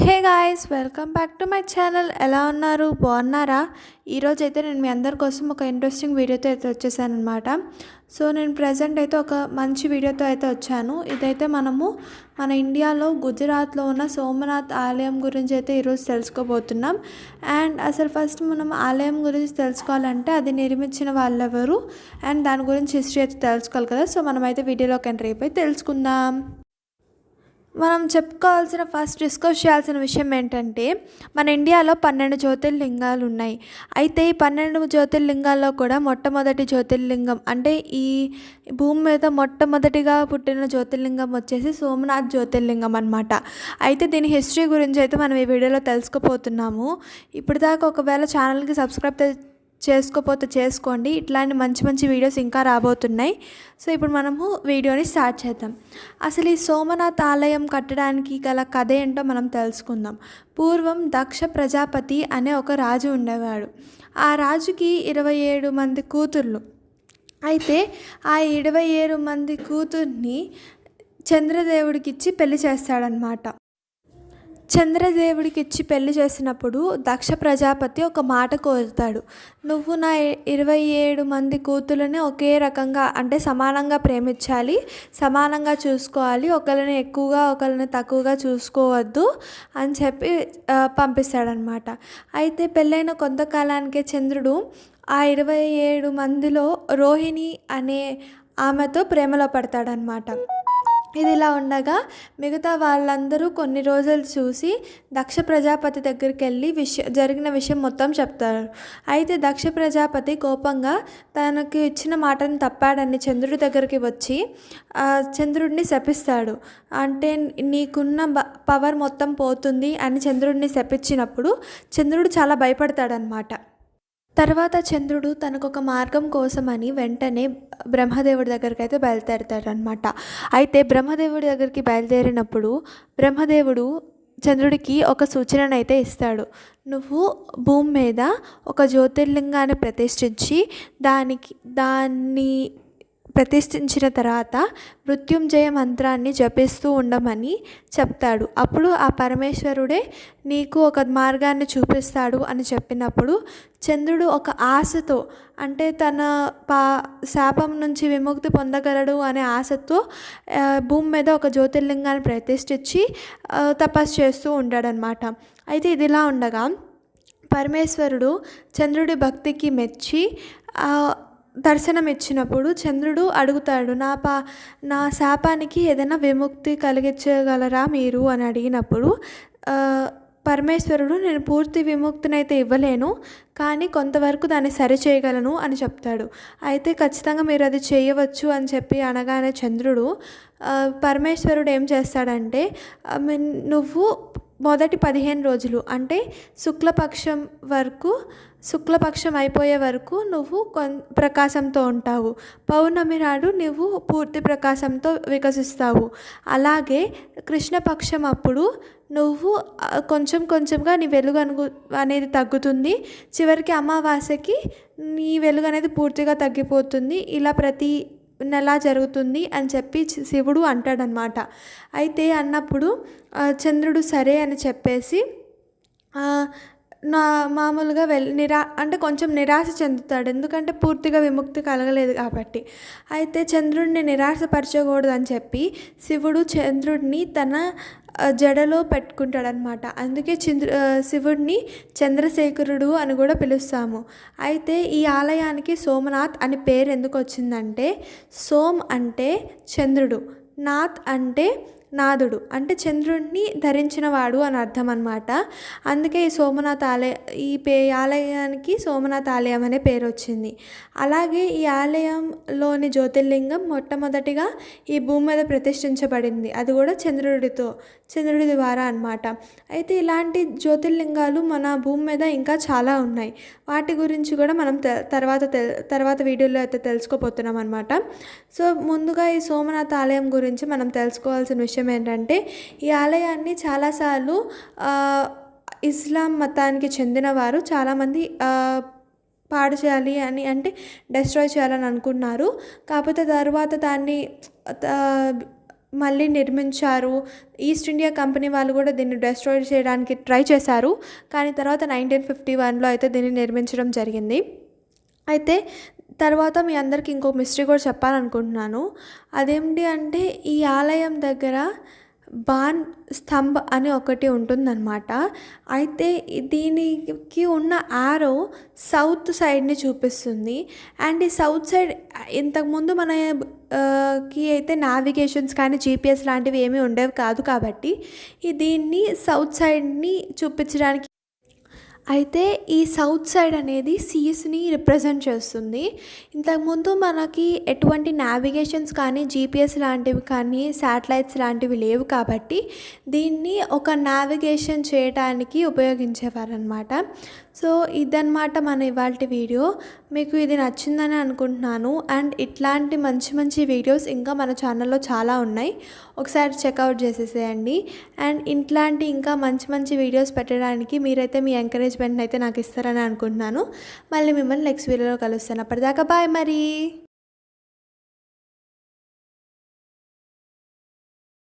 Hey guys welcome back to my channel. ఎలా ఉన్నారు? బాగున్నారా? ఈరోజు అయితే నేను మీ అందరి కోసం ఒక ఇంట్రెస్టింగ్ వీడియోతో అయితే వచ్చేసాను అనమాట సో నేను ప్రజెంట్ అయితే ఒక మంచి వీడియోతో అయితే వచ్చాను. ఇదైతే మనము మన ఇండియాలో గుజరాత్లో ఉన్న సోమనాథ్ ఆలయం గురించి అయితే ఈరోజు తెలుసుకోబోతున్నాం. అండ్ అసలు ఫస్ట్ మనం ఆలయం గురించి తెలుసుకోవాలంటే అది నిర్మించిన వాళ్ళెవరు? అండ్ దాని గురించి హిస్టరీ అయితే తెలుసుకోవాలి కదా. సో మనమైతే వీడియోలోకి ఎంటర్ అయిపోయి తెలుసుకుందాం. మనం చెప్పుకోవాల్సిన ఫస్ట్ డిస్కస్ చేయాల్సిన విషయం ఏంటంటే మన ఇండియాలో పన్నెండు జ్యోతిర్లింగాలు ఉన్నాయి. అయితే ఈ పన్నెండు జ్యోతిర్లింగాల్లో కూడా మొట్టమొదటి జ్యోతిర్లింగం అంటే ఈ భూమి మీద మొట్టమొదటిగా పుట్టిన జ్యోతిర్లింగం వచ్చేసి సోమనాథ్ జ్యోతిర్లింగం అనమాట అయితే దీని హిస్టరీ గురించి అయితే మనం ఈ వీడియోలో తెలుసుకోపోతున్నాము ఇప్పటిదాకా ఒకవేళ ఛానల్కి సబ్స్క్రైబ్ చేసుకోపోతే చేసుకోండి. ఇట్లాంటి మంచి మంచి వీడియోస్ ఇంకా రాబోతున్నాయి. సో ఇప్పుడు మనము వీడియోని స్టార్ట్ చేద్దాం. అసలు ఈ సోమనాథ్ ఆలయం కట్టడానికి గల కథ ఏంటో మనం తెలుసుకుందాం. పూర్వం దక్ష ప్రజాపతి అనే ఒక రాజు ఉండేవాడు. ఆ రాజుకి ఇరవై ఏడు మంది కూతుర్లు. అయితే ఆ ఇరవై ఏడు మంది కూతుర్ని చంద్రదేవుడికి ఇచ్చి పెళ్ళి చేస్తాడనమాట చంద్రదేవుడికి ఇచ్చి పెళ్ళి చేసినప్పుడు దక్ష ప్రజాపతి ఒక మాట కోరుతాడు. నువ్వు నా ఇరవై ఏడు మంది కూతులని ఒకే రకంగా అంటే సమానంగా ప్రేమించాలి సమానంగా చూసుకోవాలి ఒకరిని ఎక్కువగా ఒకరిని తక్కువగా చూసుకోవద్దు అని చెప్పి పంపిస్తాడనమాట అయితే పెళ్ళైన కొంతకాలానికే చంద్రుడు ఆ ఇరవై ఏడు మందిలో రోహిణి అనే ఆమెతో ప్రేమలో పడతాడనమాట ఇది ఇలా ఉండగా మిగతా వాళ్ళందరూ కొన్ని రోజులు చూసి దక్ష ప్రజాపతి దగ్గరికి వెళ్ళి విష జరిగిన విషయం మొత్తం చెప్తారు. అయితే దక్ష ప్రజాపతి కోపంగా తనకు ఇచ్చిన మాటను తప్పాడని చంద్రుడి దగ్గరికి వచ్చి చంద్రుడిని శపిస్తాడు. అంటే నీకున్న పవర్ మొత్తం పోతుంది అని చంద్రుడిని శపించినప్పుడు చంద్రుడు చాలా భయపడతాడనమాట తర్వాత చంద్రుడు తనకు ఒక మార్గం కోసమని వెంటనే బ్రహ్మదేవుడి దగ్గరికి అయితే బయలుదేరుతాడనమాట అయితే బ్రహ్మదేవుడి దగ్గరికి బయలుదేరినప్పుడు బ్రహ్మదేవుడు చంద్రుడికి ఒక సూచనను అయితే ఇస్తాడు. నువ్వు భూమి మీద ఒక జ్యోతిర్లింగాన్ని ప్రతిష్ఠించి దానికి దాన్ని ప్రతిష్ఠించిన తర్వాత మృత్యుంజయ మంత్రాన్ని జపిస్తూ ఉండమని చెప్తాడు. అప్పుడు ఆ పరమేశ్వరుడే నీకు ఒక మార్గాన్ని చూపిస్తాడు అని చెప్పినప్పుడు చంద్రుడు ఒక ఆశతో అంటే తన పా శాపం నుంచి విముక్తి పొందగలడు అనే ఆశతో భూమి మీద ఒక జ్యోతిర్లింగాన్ని ప్రతిష్ఠించి తపస్సు చేస్తూ ఉంటాడనమాట అయితే ఇదిలా ఉండగా పరమేశ్వరుడు చంద్రుడి భక్తికి మెచ్చి దర్శనం ఇచ్చినప్పుడు చంద్రుడు అడుగుతాడు నా పా నా శాపానికి ఏదైనా విముక్తి కలిగించగలరా మీరు? అని అడిగినప్పుడు పరమేశ్వరుడు నేను పూర్తి విముక్తినైతే ఇవ్వలేను కానీ కొంతవరకు దాన్ని సరి చేయగలను అని చెప్తాడు. అయితే ఖచ్చితంగా మీరు అది చేయవచ్చు అని చెప్పి అనగానే చంద్రుడు పరమేశ్వరుడు ఏం చేస్తాడంటే నువ్వు మొదటి పదిహేను రోజులు. అంటే శుక్లపక్షం వరకు శుక్లపక్షం అయిపోయే వరకు నువ్వు కొన్ ప్రకాశంతో ఉంటావు. పౌర్ణమి నాడు నువ్వు పూర్తి ప్రకాశంతో వికసిస్తావు. అలాగే కృష్ణపక్షం అప్పుడు నువ్వు కొంచెం కొంచెంగా నీ వెలుగు అను అనేది తగ్గుతుంది. చివరికి అమావాస్యకి నీ వెలుగు అనేది పూర్తిగా తగ్గిపోతుంది. ఇలా ప్రతి ఎలా జరుగుతుంది అని చెప్పి శివుడు అంటాడనమాట. అయితే అన్నప్పుడు చంద్రుడు సరే అని చెప్పేసి నా మామూలుగా వెల్ నిరా అంటే కొంచెం నిరాశ చెందుతాడు. ఎందుకంటే పూర్తిగా విముక్తి కలగలేదు కాబట్టి. అయితే చంద్రుడిని నిరాశపరచకూడదు అని చెప్పి శివుడు చంద్రుడిని తన జడలో పెట్టుకుంటాడనమాట అందుకే చంద్ర శివుడిని చంద్రశేఖరుడు అని కూడా పిలుస్తాము. అయితే ఈ ఆలయానికి సోమనాథ్ అని పేరు ఎందుకు వచ్చిందంటే సోమ్ అంటే చంద్రుడు నాథ్ అంటే నాథుడు అంటే చంద్రుడిని ధరించినవాడు అని అర్థం అనమాట అందుకే ఈ సోమనాథ్ ఆలయ ఈ పే ఆలయానికి సోమనాథ్ ఆలయం అనే పేరు వచ్చింది. అలాగే ఈ ఆలయంలోని జ్యోతిర్లింగం మొట్టమొదటిగా ఈ భూమి మీద ప్రతిష్ఠించబడింది. అది కూడా చంద్రుడితో చంద్రుడి ద్వారా అనమాట అయితే ఇలాంటి జ్యోతిర్లింగాలు మన భూమి మీద ఇంకా చాలా ఉన్నాయి. వాటి గురించి కూడా మనం తర్వాత తర్వాత వీడియోలో అయితే తెలుసుకోపోతున్నాం అనమాట సో ముందుగా ఈ సోమనాథ్ ఆలయం గురించి మనం తెలుసుకోవాల్సిన విషయం విషయం ఏంటంటే ఈ ఆలయాన్ని చాలాసార్లు ఇస్లాం మతానికి చెందినవారు చాలామంది పాడు చేయాలి అని అంటే డెస్ట్రాయ్ చేయాలని అనుకున్నారు కాకపోతే తర్వాత దాన్ని మళ్ళీ నిర్మించారు. ఈస్ట్ ఇండియా కంపెనీ వాళ్ళు కూడా దీన్ని డెస్ట్రాయ్ చేయడానికి ట్రై చేశారు. కానీ తర్వాత నైన్టీన్ ఫిఫ్టీ వన్లో అయితే దీన్ని నిర్మించడం జరిగింది. అయితే తర్వాత మీ అందరికి ఇంకో మిస్టరీ కూడా చెప్పాలనుకుంటున్నాను. అదేంటి అంటే ఈ ఆలయం దగ్గర బాన్ స్తంభ్ అని ఒకటి ఉంటుందన్నమాట. అయితే దీనికి ఉన్న ఆరో సౌత్ సైడ్ని చూపిస్తుంది. అండ్ ఈ సౌత్ సైడ్ ఇంతకుముందు మన కి అయితే నావిగేషన్స్ కానీ జీపీఎస్ లాంటివి ఏమీ ఉండేవి కాదు కాబట్టి ఈ దీన్ని సౌత్ సైడ్ని చూపించడానికి అయితే ఈ సౌత్ సైడ్ అనేది సీస్ని రిప్రజెంట్ చేస్తుంది. ఇంతకుముందు మనకి ఎటువంటి నావిగేషన్స్ కానీ జీపీఎస్ లాంటివి కానీ శాటిలైట్స్ లాంటివి లేవు కాబట్టి దీన్ని ఒక నావిగేషన్ చేయడానికి ఉపయోగించేవారనమాట సో ఇదన్నమాట మన ఇవాళ వీడియో. మీకు ఇది నచ్చిందని అనుకుంటున్నాను. అండ్ ఇట్లాంటి మంచి మంచి వీడియోస్ ఇంకా మన ఛానల్లో చాలా ఉన్నాయి. ఒకసారి చెక్అవుట్ చేసేసేయండి. అండ్ ఇట్లాంటి ఇంకా మంచి మంచి వీడియోస్ పెట్టడానికి మీరైతే మీ ఎంకరేజ్ ఎంకరేజ్మెంట్ అయితే నాకు ఇస్తారని అనుకుంటున్నాను. మళ్ళీ మిమ్మల్ని నెక్స్ట్ వీడియోలో కలుస్తాను. అప్పటిదాకా బాయ్ మరి.